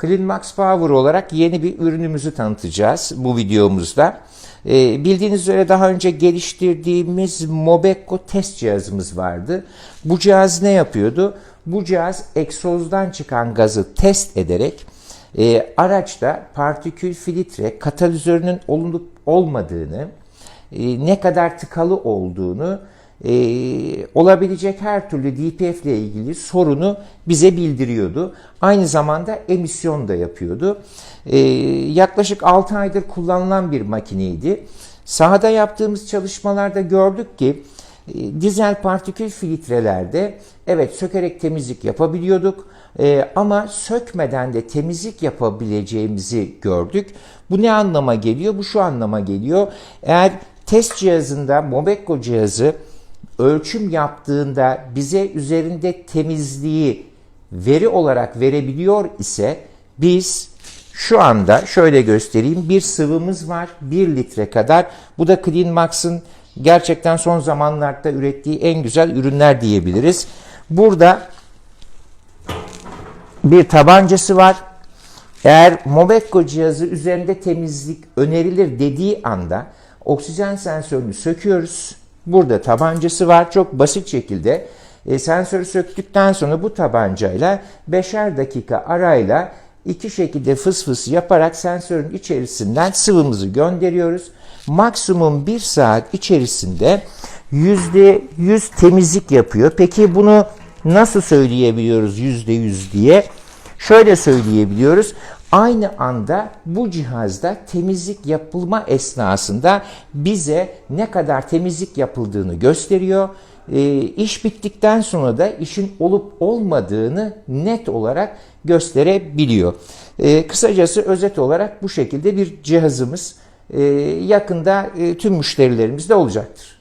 CleanMax Power olarak yeni bir ürünümüzü tanıtacağız bu videomuzda. Ee, bildiğiniz üzere daha önce geliştirdiğimiz Mobecco test cihazımız vardı. Bu cihaz ne yapıyordu? Bu cihaz egzozdan çıkan gazı test ederek e, araçta partikül filtre katalizörünün olup olmadığını, e, ne kadar tıkalı olduğunu, e, olabilecek her türlü DPF ile ilgili sorunu bize bildiriyordu. Aynı zamanda emisyon da yapıyordu. E, yaklaşık 6 aydır kullanılan bir makineydi. Sahada yaptığımız çalışmalarda gördük ki e, dizel partikül filtrelerde evet sökerek temizlik yapabiliyorduk e, ama sökmeden de temizlik yapabileceğimizi gördük. Bu ne anlama geliyor? Bu şu anlama geliyor. Eğer test cihazında Mobecco cihazı ölçüm yaptığında bize üzerinde temizliği veri olarak verebiliyor ise biz şu anda şöyle göstereyim bir sıvımız var 1 litre kadar. Bu da CleanMax'ın gerçekten son zamanlarda ürettiği en güzel ürünler diyebiliriz. Burada bir tabancası var. Eğer Mobecco cihazı üzerinde temizlik önerilir dediği anda oksijen sensörünü söküyoruz. Burada tabancası var. Çok basit şekilde e, sensörü söktükten sonra bu tabancayla 5'er dakika arayla iki şekilde fıs fıs yaparak sensörün içerisinden sıvımızı gönderiyoruz. Maksimum 1 saat içerisinde %100 temizlik yapıyor. Peki bunu nasıl söyleyebiliyoruz %100 diye? Şöyle söyleyebiliyoruz. Aynı anda bu cihazda temizlik yapılma esnasında bize ne kadar temizlik yapıldığını gösteriyor. E, iş bittikten sonra da işin olup olmadığını net olarak gösterebiliyor. E, kısacası özet olarak bu şekilde bir cihazımız e, yakında e, tüm müşterilerimizde olacaktır.